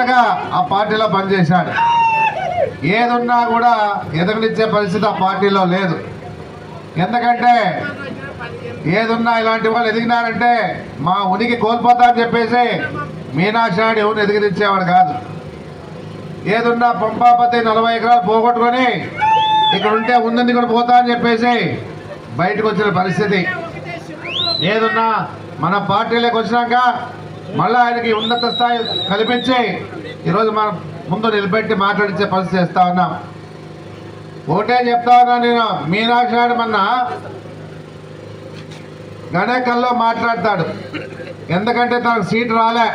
పదేళ్ళుగా ఆ పార్టీలో పనిచేశాడు. ఏదున్నా కూడా ఎదగనిచ్చే పరిస్థితి ఆ పార్టీలో లేదు. ఎందుకంటే ఏదున్నా ఇలాంటి వాళ్ళు ఎదిగినారంటే మా ఉనికి కోల్పోతా అని చెప్పేసి మీనాక్షాడు నాయుడు ఎవరు ఎదిగినిచ్చేవాడు కాదు. ఏదున్నా పంపాపతి నలభై ఎకరాలు పోగొట్టుకొని ఇక్కడ ఉంటే ఉందని కూడా పోతా అని చెప్పేసి బయటకు వచ్చిన పరిస్థితి. ఏదున్నా మన పార్టీలోకి వచ్చినాక మళ్ళీ ఆయనకి ఉన్నత స్థాయి కల్పించి ఈరోజు మనం ముందు నిలబెట్టి మాట్లాడించే పరిస్థితి చేస్తా ఉన్నాం. ఒకటే చెప్తా ఉన్నా నేను మీనాక్షి నాయుడు మొన్న గణేకల్లో మాట్లాడతాడు. ఎందుకంటే తనకు సీటు రాలే.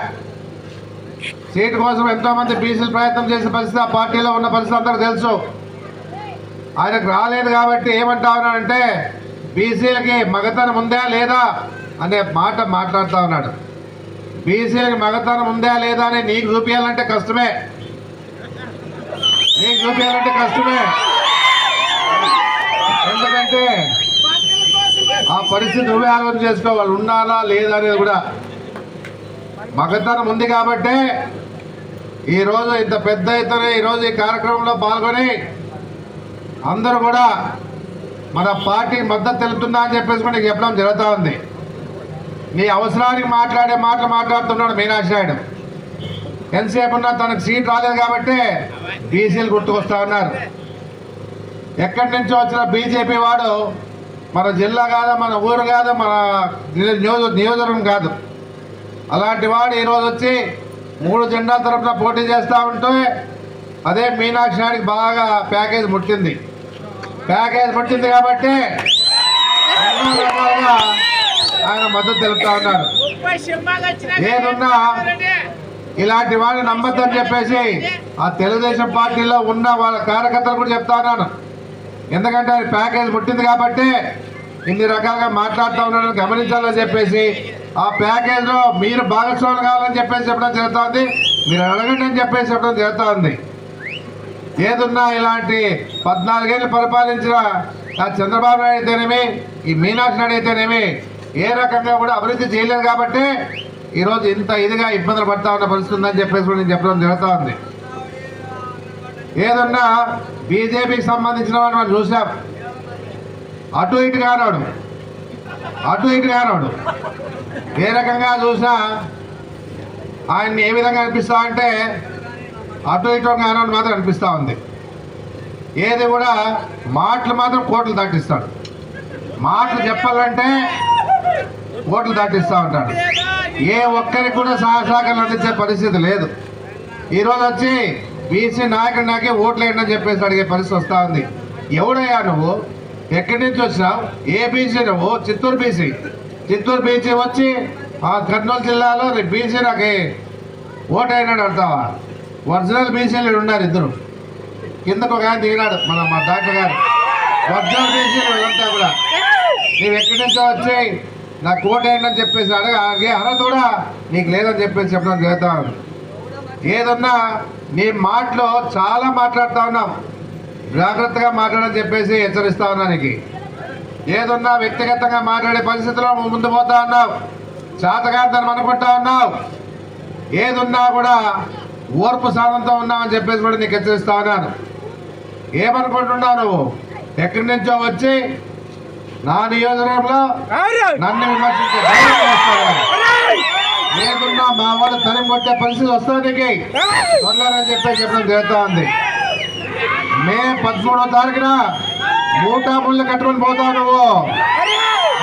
సీటు కోసం ఎంతో మంది బీసీలు ప్రయత్నం చేసిన పరిస్థితి ఆ పార్టీలో ఉన్న పరిస్థితి అందరికి తెలుసు. ఆయనకు రాలేదు కాబట్టి ఏమంటా ఉన్నాడంటే బీసీలకి మగతనం ఉందా లేదా అనే మాట మాట్లాడుతూ ఉన్నాడు. బీసీలకు మగతనం ఉందా లేదా అని నీకు చూపించాలంటే కష్టమే. నీకు చూపించాలంటే కష్టమే. ఎందుకంటే ఆ పరిస్థితి నువ్వే ఆలోచన చేసుకో వాళ్ళు ఉండాలా లేదా అనేది కూడా. మగతనం ఉంది కాబట్టే ఈరోజు ఇంత పెద్ద ఎత్తున ఈరోజు ఈ కార్యక్రమంలో పాల్గొని అందరూ కూడా మన పార్టీ మద్దతు తెలుపుతుందా అని చెప్పేసి కూడా చెప్పడం జరుగుతూ ఉంది. నీ అవసరానికి మాట్లాడే మాటలు మాట్లాడుతున్నాడు మీనాక్షి నాయుడు. ఎంతసేపు ఉన్నా తనకు సీట్ రాలేదు కాబట్టి బీసీలు గుర్తుకొస్తా ఉన్నారు. ఎక్కడి నుంచో వచ్చిన బీజేపీ వాడు మన జిల్లా కాదు మన ఊరు కాదు మన నియోజక నియోజకవర్గం కాదు. అలాంటి వాడు ఈరోజు వచ్చి మూడు జెండాల తరఫున పోటీ చేస్తూ ఉంటే అదే మీనాక్షి నాయుడికి బాగా ప్యాకేజ్ ముట్టింది. ప్యాకేజ్ ముట్టింది కాబట్టి ఆయన మద్దతు తెలుపుతా ఉన్నారు ఏదున్నా ఇలాంటి వాడిని నమ్మద్దని చెప్పేసి ఆ తెలుగుదేశం పార్టీలో ఉన్న వాళ్ళ కార్యకర్తలు కూడా చెప్తా ఉన్నాను. ఎందుకంటే అది ప్యాకేజ్ పుట్టింది కాబట్టి ఇన్ని రకాలుగా మాట్లాడుతూ ఉన్నారని గమనించాలని చెప్పేసి ఆ ప్యాకేజ్లో మీరు భాగస్వాములు కావాలని చెప్పేసి చెప్పడం జరుగుతుంది. మీరు అడగండి అని చెప్పేసి చెప్పడం జరుగుతూ ఉంది ఏదున్నా ఇలాంటి పద్నాలుగేళ్ళు పరిపాలించిన ఆ చంద్రబాబు నాయుడు అయితేనేమి ఈ మీనాక్షి నాయుడు అయితేనేమి ఏ రకంగా కూడా అభివృద్ధి చేయలేదు కాబట్టి ఈరోజు ఇంత ఇదిగా ఇబ్బందులు పడతా ఉన్న పరిస్థితి ఉందని చెప్పేసి కూడా నేను చెప్పడం జరుగుతూ ఉంది. ఏదన్నా బీజేపీకి సంబంధించిన వాడిని మనం చూసాం. అటు ఇటు కానోడు. అటు ఇటు కానోడు. ఏ రకంగా చూసినా ఆయన్ని ఏ విధంగా అనిపిస్తా అంటే అటు ఇటు కానోడు మాత్రం అనిపిస్తూ ఉంది. ఏది కూడా మాటలు మాత్రం కోట్లు దాటిస్తాడు. మాటలు చెప్పాలంటే ఓట్లు దాటిస్తూ ఉంటాడు. ఏ ఒక్కరికి కూడా సహసాకాలు అందించే పరిస్థితి లేదు. ఈరోజు వచ్చి బీసీ నాయకుడు నాకే ఓట్లేయండి చెప్పేసి అడిగే పరిస్థితి వస్తూ ఉంది. ఎవడయ్యా నువ్వు? ఎక్కడి నుంచి వచ్చినావు? ఏ బీసీ నువ్వు? చిత్తూరు బీసీ. చిత్తూరు బీసీ వచ్చి ఆ కర్నూలు జిల్లాలో బీసీ నాకు ఓటు అయినాడు అంటావా? ఒరిజినల్ బీసీలు ఉన్నారు ఇద్దరు. కిందకు ఒక ఆయన దిగినాడు మన మా డాక్టర్ గారు. ఒరిజినల్ బీసీలు వీళ్ళంతా కూడా. నీవు ఎక్కడి నుంచో వచ్చి నాకు కోట ఏంటని చెప్పేసి అడగ అడిగే అర్హత కూడా నీకు లేదని చెప్పేసి చెప్పడం జరుగుతా. ఏదన్నా నీ మాటలో చాలా మాట్లాడుతూ ఉన్నాం. జాగ్రత్తగా మాట్లాడని చెప్పేసి హెచ్చరిస్తా ఉన్నా నీకు. ఏదన్నా వ్యక్తిగతంగా మాట్లాడే పరిస్థితిలో ముందు పోతా ఉన్నావు. చేతగాంతనం అనుకుంటా ఉన్నావు. ఏదున్నా కూడా ఓర్పు సాధంతో ఉన్నావని చెప్పేసి కూడా నీకు హెచ్చరిస్తా ఉన్నాను. ఏమనుకుంటున్నావు నువ్వు? ఎక్కడి నుంచో వచ్చి నా నియోజకవర్గంలో నన్ను విమర్శించే? లేకున్నా మా వాళ్ళు తరం కొట్టే పరిస్థితి వస్తుంది నీకు త్వరలోనని చెప్పి చెప్పడం జరుగుతూ ఉంది మే పదమూడవ తారీఖున మూటా ముళ్ళు కట్టుకొని పోతావు నువ్వు.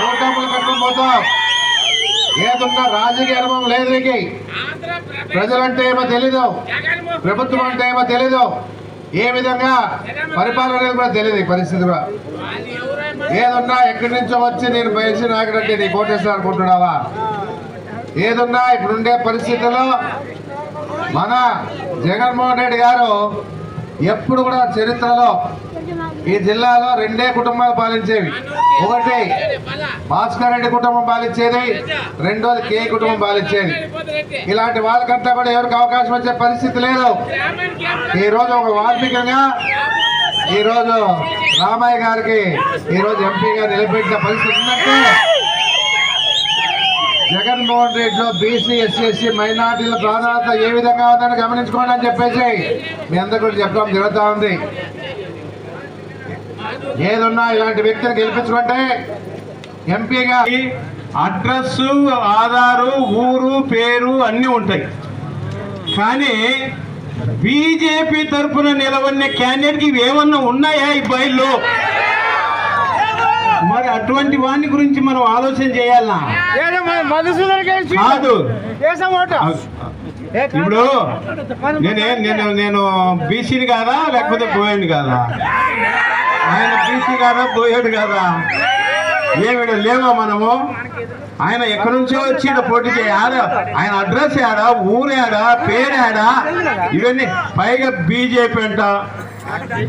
మూటా ముళ్ళు కట్టుకొని పోతావు. ఏదున్నా రాజకీయ అనుభవం లేదు నీకు. ప్రజలంటే ఏమో తెలీదు. ప్రభుత్వం అంటే ఏమో తెలీదు. ఏ విధంగా పరిపాలన అనేది కూడా తెలియదు ఈ పరిస్థితి కూడా. ఏదున్నా ఎక్కడి నుంచో వచ్చి నేను బయసి నాయకుడంటే నీ కోటేశ్వర అనుకుంటున్నావా? ఏదున్నా ఇప్పుడుండే పరిస్థితుల్లో మన జగన్మోహన్ రెడ్డి గారు ఎప్పుడు కూడా చరిత్రలో ఈ జిల్లాలో రెండే కుటుంబాలు పాలించేవి. ఒకటి భాస్కర్ రెడ్డి కుటుంబం పాలించేది రెండోది కే కుటుంబం పాలించేది ఇలాంటి వాళ్ళకంతా కూడా ఎవరికి అవకాశం వచ్చే పరిస్థితి లేదు. ఈరోజు ఒక వార్మికంగా ఈరోజు రామయ్య గారికి ఈరోజు ఎంపీగా నిలబెట్టిన పరిస్థితి ఉందంటే జగన్మోహన్ రెడ్డిలో బీసీ ఎస్సీ ఎస్సీ మైనార్టీల ప్రాధాన్యత ఏ విధంగా ఉందని గమనించుకోండి అని చెప్పేసి మీ అందరు కూడా చెప్పడం జరుగుతూ ఉంది. ఏదున్నా ఇలాంటి వ్యక్తిని గెలిపించుకుంటే ఎంపీగా అడ్రస్ ఆధారు ఊరు పేరు అన్నీ ఉంటాయి. కానీ బీజేపీ తరఫున నిలబడిన క్యాండిడేట్కి ఇవి ఏమన్నా ఉన్నాయా ఈ ఫైల్లో మరి అటువంటి వాని గురించి మనం ఆలోచన చేయాలా? కాదు. దేశం ఓటు. ఇప్పుడు నేనే నేను నేను బీసీని కాదా లేకపోతే పోయాడు కాదా? ఆయన బీసీ కాదా బోయేడు కాదా ఏమిడు లేవా మనము? ఆయన ఎక్కడి నుంచో వచ్చి పోటీ చేయాడ ఆయన అడ్రస్ ఆడా ఊరేడా పేరాడా ఇవన్నీ పైగా బీజేపీ అంట.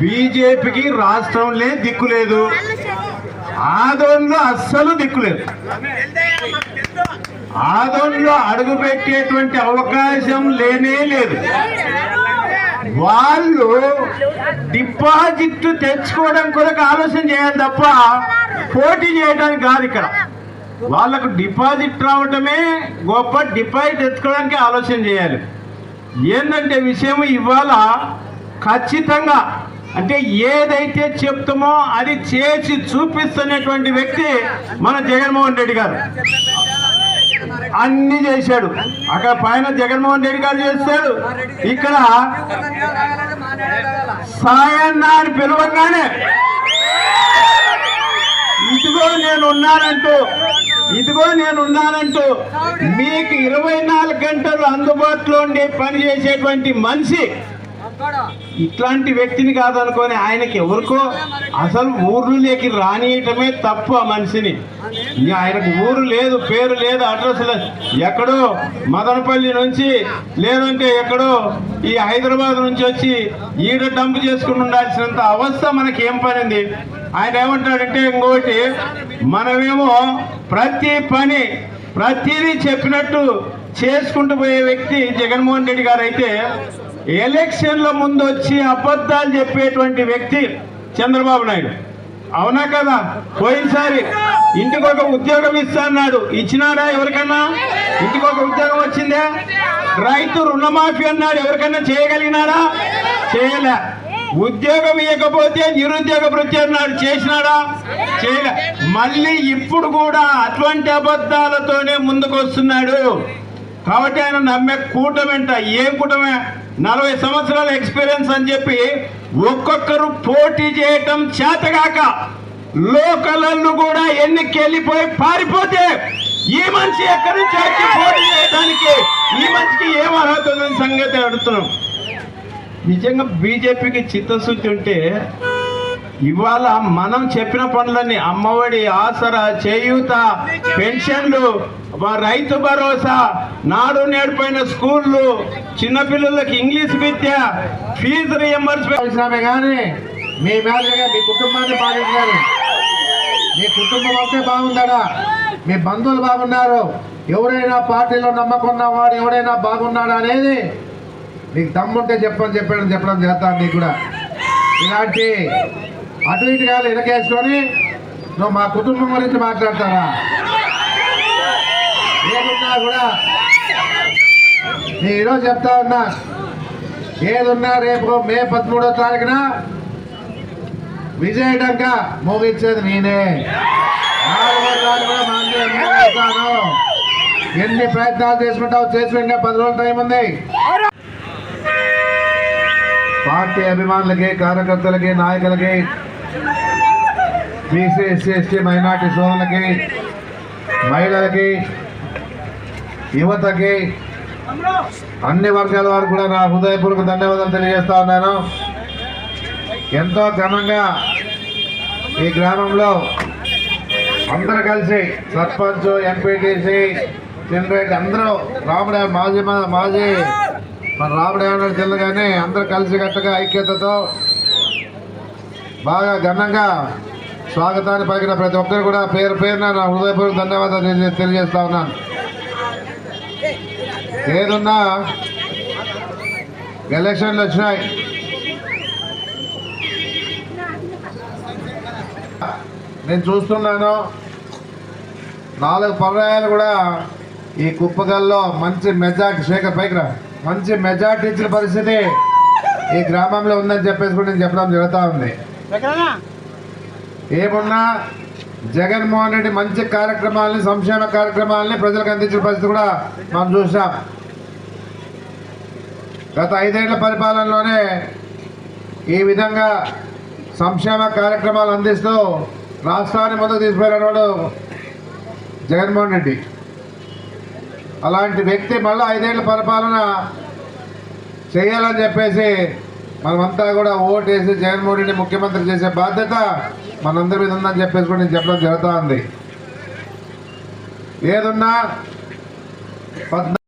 బీజేపీకి రాష్ట్రంలో దిక్కు లేదు. ఆదోన్లో అస్సలు దిక్కు లేదు. ఆదోన్లో అడుగు పెట్టేటువంటి అవకాశం లేనే లేదు. వాళ్ళు డిపాజిట్ తెచ్చుకోవడం కొరకు ఆలోచన చేయాలి తప్ప పోటీ చేయడానికి కాదు ఇక్కడ. వాళ్ళకు డిపాజిట్ రావటమే గొప్ప డిపాజిట్ తెచ్చుకోవడానికి ఆలోచన చేయాలి. ఏంటంటే విషయం ఇవాళ ఖచ్చితంగా అంటే ఏదైతే చెప్తామో అది చేసి చూపిస్తున్నటువంటి వ్యక్తి మన జగన్మోహన్ రెడ్డి గారు. అన్ని చేశాడు. అక్కడ పైన జగన్మోహన్ రెడ్డి గారు చేస్తాడు. ఇక్కడ సాయన్న అని పిలవగానే ఇదిగో నేను ఉన్నానంటూ ఇదిగో నేను ఉన్నానంటూ మీకు ఇరవై నాలుగు గంటలు అందుబాటులో ఉండి పని చేసేటువంటి మనిషి ఇట్లాంటి వ్యక్తిని కాదనుకొని ఆయనకి ఎవరికో అసలు ఊర్లోకి రానియటమే తప్పు ఆ మనిషిని. ఆయనకు ఊరు లేదు పేరు లేదు అడ్రస్ లేదు. ఎక్కడో మదనపల్లి నుంచి లేదంటే ఎక్కడో ఈ హైదరాబాద్ నుంచి వచ్చి ఈడ డంప్ చేసుకుని ఉండాల్సినంత అవస్థ మనకి ఏం పనింది? ఆయన ఏమంటాడంటే ఇంకోటి మనమేమో ప్రతి పని ప్రతిదీ చెప్పినట్టు చేసుకుంటూ పోయే వ్యక్తి జగన్మోహన్ రెడ్డి గారు అయితే ఎలక్షన్ల ముందు వచ్చి అబద్ధాలు చెప్పేటువంటి వ్యక్తి చంద్రబాబు నాయుడు. అవునా కదా? పోయినసారి ఇంటికి ఒక ఉద్యోగం ఇస్తాడు ఇచ్చినాడా ఎవరికన్నా? ఇంటికి ఒక ఉద్యోగం వచ్చిందే? రైతు రుణమాఫీ అన్నాడు. ఎవరికన్నా చేయగలిగినాడా? చేయలే. ఉద్యోగం ఇవ్వకపోతే నిరుద్యోగ వృత్తి అన్నాడు. చేసినాడా? చేయలే. మళ్ళీ ఇప్పుడు కూడా అటువంటి అబద్ధాలతోనే ముందుకు వస్తున్నాడు కాబట్టి ఆయన నమ్మే కూటమంట ఏం కూటమే? నలభై సంవత్సరాల ఎక్స్పీరియన్స్ అని చెప్పి ఒక్కొక్కరు పోటీ చేయటం చేతగాక లోకలళ్ళు కూడా ఎన్నికెళ్ళిపోయి పారిపోతే ఈ మనిషి ఎక్కడి నుంచి వచ్చి పోటీ చేయడానికి ఈ మనిషికి ఏం అర్హత ఉందని సంగతి అడుగుతున్నాం. నిజంగా బీజేపీకి చిత్తశుద్ధి ఉంటే ఇవాళ మనం చెప్పిన పనులన్నీ అమ్మఒడి ఆసరా చేయూత పెన్షన్లు రైతు భరోసా. నాడు నేర్పైన స్కూళ్ళు చిన్నపిల్లలకి ఇంగ్లీష్ విద్య ఫీజు రియంబర్స్మెంట్ కానీ మీ మేలుగా మీ కుటుంబాన్ని పాటించారు మీ కుటుంబం అంతే బాగుందడా? మీ బంధువులు బాగున్నారు. ఎవరైనా పార్టీలో నమ్మకం ఉన్నవాడు ఎవరైనా బాగున్నాడా అనేది నీకు దమ్ముంటే చెప్పని చెప్పాడని చెప్పడం చేస్తాను నీకు కూడా. ఇలాంటి అటు ఇటు కాదు వెనకేసుకొని నువ్వు మా కుటుంబం గురించి మాట్లాడతారా? ఏదున్నా కూడా నేను ఈరోజు చెప్తా ఉన్నా. ఏదున్నా రేపు మే పదమూడో తారీఖున విజయడంగా ముగించేది నేనే. తారీఖు కూడా ఎన్ని ప్రయత్నాలు చేసుకుంటావు చేసి ఇంకా పది రోజుల టైం ఉంది. పార్టీ అభిమానులకి కార్యకర్తలకి నాయకులకి బీసీ ఎస్సీ ఎస్టీ మైనార్టీ సోదరులకి మహిళలకి యువతకి అన్ని వర్గాల వారు కూడా నా హృదయపూర్వక ధన్యవాదాలు తెలియజేస్తా ఉన్నాను. ఎంతో ఘనంగా ఈ గ్రామంలో అందరు కలిసి సర్పంచ్ ఎంపీటీసీ చిన్నరెడ్డి అందరూ రాముడే మాజీ మా- మాజీ మన రాముడే అన్నాడు తెలియదు కానీ అందరూ కలిసి కట్టగా ఐక్యతతో బాగా ఘనంగా స్వాగతాన్ని పలికిన ప్రతి ఒక్కరు కూడా పేరు పేరున నా హృదయపూర్వక ధన్యవాదాలు తెలియజేస్తా ఉన్నాను. ఏదున్నా ఎలక్షన్లు వచ్చినాయి. నేను చూస్తున్నాను నాలుగు పర్యాయాలు కూడా ఈ కుప్పగల్లో మంచి మెజార్టీ శేఖర్ పైకి రా. మంచి మెజార్టీ ఇచ్చిన పరిస్థితి ఈ గ్రామంలో ఉందని చెప్పేసి కూడా నేను చెప్పడం జరుగుతూ ఉంది. ఏమున్నా జగన్మోహన్ రెడ్డి మంచి కార్యక్రమాలని సంక్షేమ కార్యక్రమాలని ప్రజలకు అందించిన పరిస్థితి కూడా మనం చూసాం గత ఐదేళ్ళ పరిపాలనలోనే ఈ విధంగా సంక్షేమ కార్యక్రమాలు అందిస్తూ రాష్ట్రాన్ని ముందుకు తీసుకుపోయినవాడు జగన్మోహన్ రెడ్డి. అలాంటి వ్యక్తి మళ్ళీ ఐదేళ్ళ పరిపాలన చేయాలని చెప్పేసి మనమంతా కూడా ఓటేసి జగన్మోహన్ రెడ్డి ముఖ్యమంత్రి చేసే బాధ్యత మనందరి మీద ఉందని చెప్పేసి కూడా నేను చెప్పడం జరుగుతూ ఉంది. ఏదున్నా